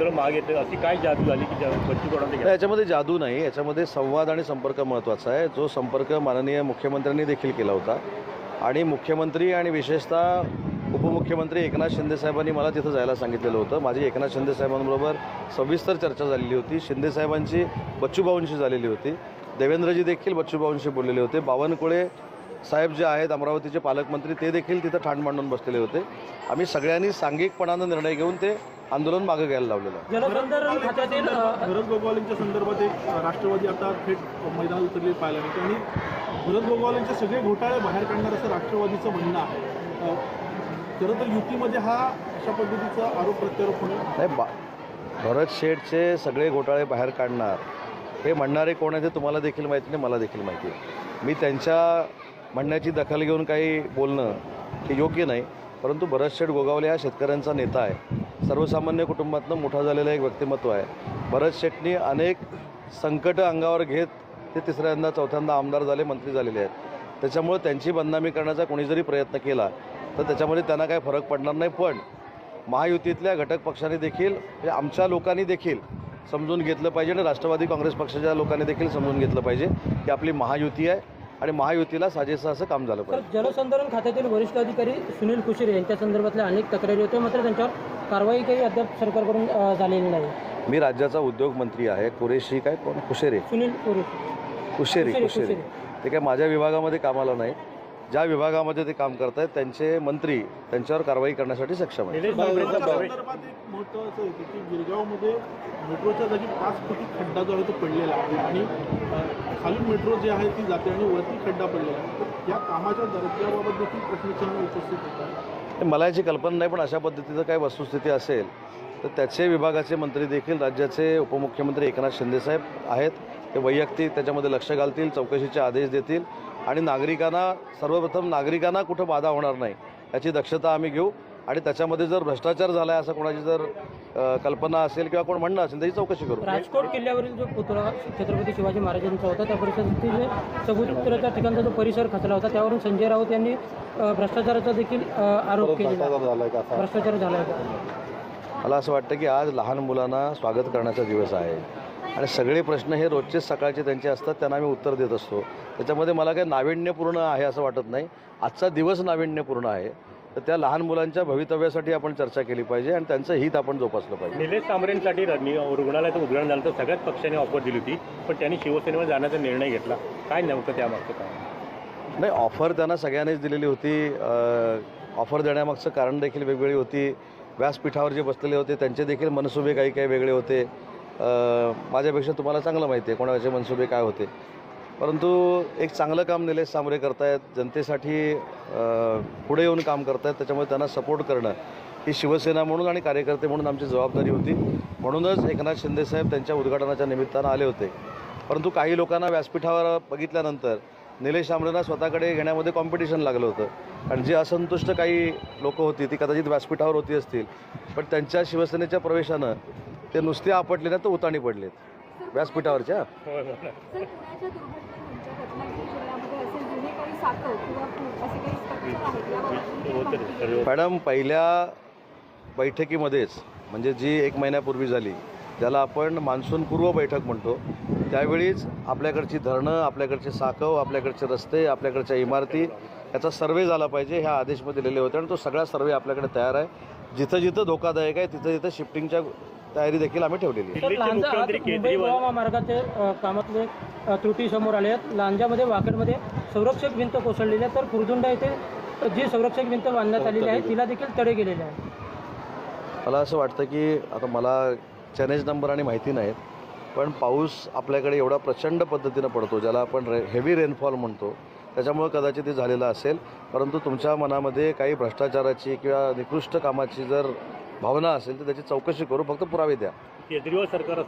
आंदोलन माग येतं अशी काय जादू झाली की बच्चू याच्यामध्ये जादू नाही. याच्यामध्ये संवाद आणि संपर्क महत्त्वाचा आहे. जो संपर्क माननीय मुख्यमंत्र्यांनी देखील केला होता. आणि मुख्यमंत्री आणि विशेषतः उपमुख्यमंत्री एकनाथ शिंदेसाहेबांनी मला तिथं जायला सांगितलेलं होतं. माझी एकनाथ शिंदेसाहेबांबरोबर सविस्तर चर्चा झालेली होती. शिंदेसाहेबांची बच्चूभाऊंशी झालेली होती. देवेंद्रजी देखील बच्चूभाऊंशी बोललेले होते. बावनकुळे साहेब जे आहेत अमरावतीचे पालकमंत्री ते देखील तिथं ठाण मांडून बसलेले होते. आम्ही सगळ्यांनी सांघिकपणानं निर्णय घेऊन ते आंदोलन मागं घ्यायला लावलेलं आहे. जलसंधारण खात्यातील अ, भरत गोगावलेंच्या संदर्भात एक राष्ट्रवादी आता थेट मैदानात उतरले पाहायला मिळते. आणि भरत गोगावलेंचे सगळे घोटाळे बाहेर काढणार असं राष्ट्रवादीचं म्हणणं आहे. खरं तर युतीमध्ये हा अशा पद्धतीचा आरोप प्रत्यारोप होणं नाही बा भरत शेठचे सगळे घोटाळे बाहेर काढणार हे म्हणणारे कोण आहे ते तुम्हाला देखील माहिती नाही मला देखील माहिती आहे. मी त्यांच्या म्हणण्याची दखल घेऊन काही बोलणं हे योग्य नाही परंतु भरत शेठ गोगावले हा शेतकऱ्यांचा नेता आहे. सर्वसामान्य कुटुंबातनं मोठा झालेला एक व्यक्तिमत्व आहे. भरत शेठनी अनेक संकटं अंगावर घेत ते तिसऱ्यांदा चौथ्यांदा आमदार झाले मंत्री झालेले आहेत. त्याच्यामुळे त्यांची बदनामी करण्याचा कोणी जरी प्रयत्न केला तर त्याच्यामध्ये त्यांना काही फरक पडणार नाही. पण महायुतीतल्या घटक पक्षाने देखील म्हणजे आमच्या लोकांनी देखील समजून घेतलं पाहिजे आणि राष्ट्रवादी काँग्रेस पक्षाच्या लोकांनी देखील समजून घेतलं पाहिजे की आपली महायुती आहे. आणि महायुतीला साजेसं असं काम झालं पाहिजे. जलसंधारण खात्यातील वरिष्ठ अधिकारी सुनील कुशेरे यांच्या संदर्भातल्या अनेक तक्रारी होत्या मात्र त्यांच्यावर कारवाई काही अद्याप सरकारकडून झालेली नाही. मी राज्याचा उद्योग मंत्री आहे कुरेशी काय कोण? कुशेरे. सुनील कुरे कुशेरी कुशेरे, कुशेरी. कुशेरे. ते काय माझ्या विभागामध्ये कामाला नाही. ज्या विभागामध्ये ते काम करतायत त्यांचे मंत्री त्यांच्यावर कारवाई करण्यासाठी सक्षम आहे होतं की गिरगावमध्ये मेट्रोच्या जागी पाच कोटी खड्डा जो आहे तो पडलेला आहे. आणि अ, खालून मेट्रो जी आहे ती जाते आणि वरती खड्डा पडलेला आहे. या कामाच्या दर्जाबाबत देखील प्रश्नचिन्ह उपस्थित होत आहे ते मला याची कल्पना नाही पण अशा पद्धतीचं काय वस्तुस्थिती असेल तर त्याचे विभागाचे मंत्री देखील राज्याचे उपमुख्यमंत्री एकनाथ शिंदेसाहेब आहेत. ते वैयक्तिक त्याच्यामध्ये लक्ष घालतील चौकशीचे आदेश देतील. आणि नागरिकांना सर्वप्रथम नागरिकांना कुठं बाधा होणार नाही याची दक्षता आम्ही घेऊ. आणि त्याच्यामध्ये जर भ्रष्टाचार झाला आहे असं कोणाची जर कल्पना असेल किंवा कोण म्हणणं असेल त्याची चौकशी करू. राजकोट किल्ल्यावरील जो पुतळा छत्रपती शिवाजी महाराजांचा होता त्या परिसरातील समुद्राच्या ठिकाणचा जो परिसर खचला होता त्यावरून संजय राऊत यांनी भ्रष्टाचाराचा देखील आरोप भ्रष्टाचार झाला होता मला असं वाटतं की आज लहान मुलांना स्वागत करण्याचा दिवस आहे. आणि सगळे प्रश्न हे रोजचेच सकाळचे त्यांचे असतात त्यांना आम्ही उत्तर देत असतो. त्याच्यामध्ये मला काही नाविन्यपूर्ण आहे असं वाटत नाही. आजचा दिवस नाविन्यपूर्ण आहे. तर त्या लहान मुलांच्या भवितव्यासाठी आपण चर्चा केली पाहिजे आणि त्यांचं हित आपण जोपासलं पाहिजे. निलेश तांबरेंसाठी रुग्णालयाचं उद्घाटन झालं तर सगळ्याच पक्षांनी ऑफर दिली होती पण त्यांनी शिवसेनेवर जाण्याचा निर्णय घेतला. काय नेमकं त्यामागचं काय नाही ऑफर त्यांना सगळ्यांनीच दिलेली होती. ऑफर देण्यामागचं कारण देखील वेगवेगळी होती. व्यासपीठावर जे बसलेले होते त्यांचे देखील मनसुबे काही काही वेगळे होते. माझ्यापेक्षा तुम्हाला चांगलं माहिती आहे कोणाचे मनसुबे काय होते. परंतु एक चांगलं काम निलेश सामरे करतायत जनतेसाठी पुढे येऊन काम करतायत त्याच्यामुळे त्यांना सपोर्ट करणं ही शिवसेना म्हणून आणि कार्यकर्ते म्हणून आमची जबाबदारी होती. म्हणूनच एकनाथ शिंदेसाहेब त्यांच्या उद्घाटनाच्या निमित्तानं आले होते. परंतु काही लोकांना व्यासपीठावर बघितल्यानंतर निलेश आंबरेंना स्वतःकडे घेण्यामध्ये कॉम्पिटिशन लागलं होतं. आणि जी असंतुष्ट काही लोकं होती ती कदाचित व्यासपीठावर होती असतील. पण त्यांच्या शिवसेनेच्या प्रवेशानं ते नुसते आपटले नाही तर उताणी पडलेत. व्यासपीठावरच्या. ते सर्व मॅडम पहिल्या बैठकीमध्येच म्हणजे जी एक महिन्यापूर्वी झाली ज्याला आपण मान्सूनपूर्व बैठक म्हणतो त्यावेळीच आपल्याकडची धरणं आपल्याकडचे साकव आपल्याकडचे रस्ते आपल्याकडच्या इमारती याचा सर्वे झाला पाहिजे ह्या आदेशमध्ये दिलेले होते आणि तो सगळा सर्वे आपल्याकडे तयार आहे. जिथं जिथं धोकादायक आहे तिथं तिथं शिफ्टिंगच्या तयारी देखील आम्ही ठेवलेली आहे. दिल्लीचे मुख्यमंत्री केजरीवाल कामातले त्रुटी समोर आले आहेत. लांजामध्ये वाकडमध्ये संरक्षक भिंत कोसळलेली आहे. तर कुरदुंडा येथे जी संरक्षक भिंत बांधण्यात आलेली आहे तिला देखील तडे गेलेले आहेत. मला असं वाटतं की आता मला चॅनेज नंबर आणि माहिती नाहीत पण पाऊस आपल्याकडे एवढा प्रचंड पद्धतीनं पडतो ज्याला आपण रे हेवी रेनफॉल म्हणतो. त्याच्यामुळं कदाचित ते झालेलं असेल. परंतु तुमच्या मनामध्ये काही भ्रष्टाचाराची किंवा निकृष्ट कामाची जर भावना असेल तर त्याची चौकशी करू. फक्त पुरावे द्या. केजरीवाल सरकार